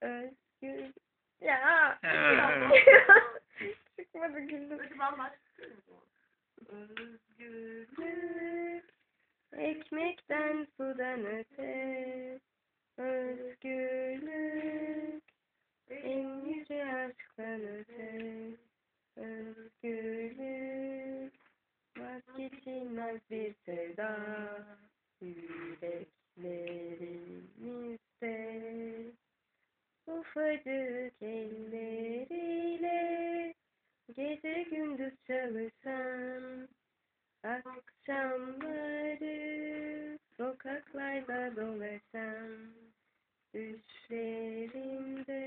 Özgür. Ya. Çıkmadı güldüm. Hadi ben. Özgürlük. Ekmekten sudan öte. Özgürlük. En yüce aşktan öte. Özgürlük. Vazgeçilmez bir sevda. Yüreklerimizde. Ufacık elleriyle gece gündüz çalışan akşamları sokaklarda dolaşan düşlerinde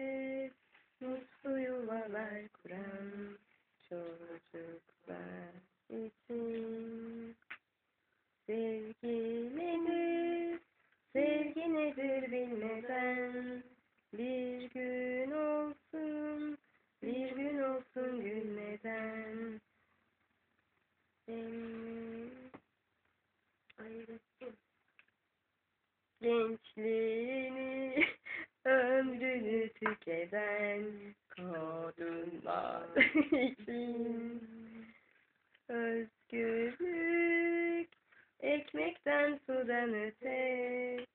mutlu yuvalar kuran çocuklar için sevgi bir gün olsun, bir gün olsun gülmeden. Gençliğini, ömrünü tüketen kadınlar için. Özgürlük, ekmekten sudan öte.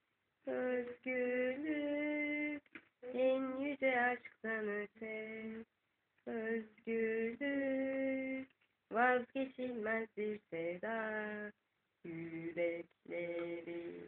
Özgürlük, aşktan öte. Özgürlük, vazgeçilmez bir sevda. Yüreklerimizde.